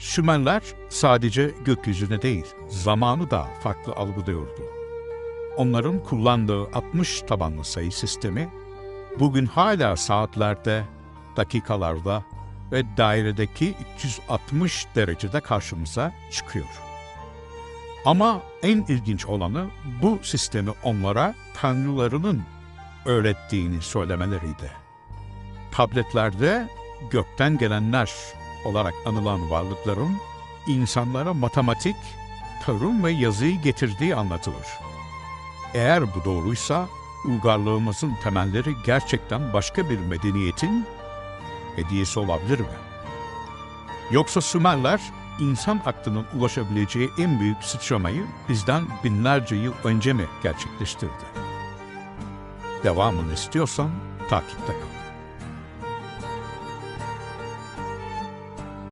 Sümerler sadece gökyüzüne değil, zamanı da farklı algılıyordu. Onların kullandığı 60 tabanlı sayı sistemi bugün hala saatlerde, dakikalarda ve dairedeki 360 derecede karşımıza çıkıyor. Ama en ilginç olanı bu sistemi onlara tanrılarının öğrettiğini söylemeleriydi. Tabletlerde gökten gelenler olarak anılan varlıkların insanlara matematik, tarım ve yazıyı getirdiği anlatılır. Eğer bu doğruysa uygarlığımızın temelleri gerçekten başka bir medeniyetin hediyesi olabilir mi? Yoksa Sümerler insan aklının ulaşabileceği en büyük sıçramayı bizden binlerce yıl önce mi gerçekleştirdi? Devamını istiyorsan takipte kal.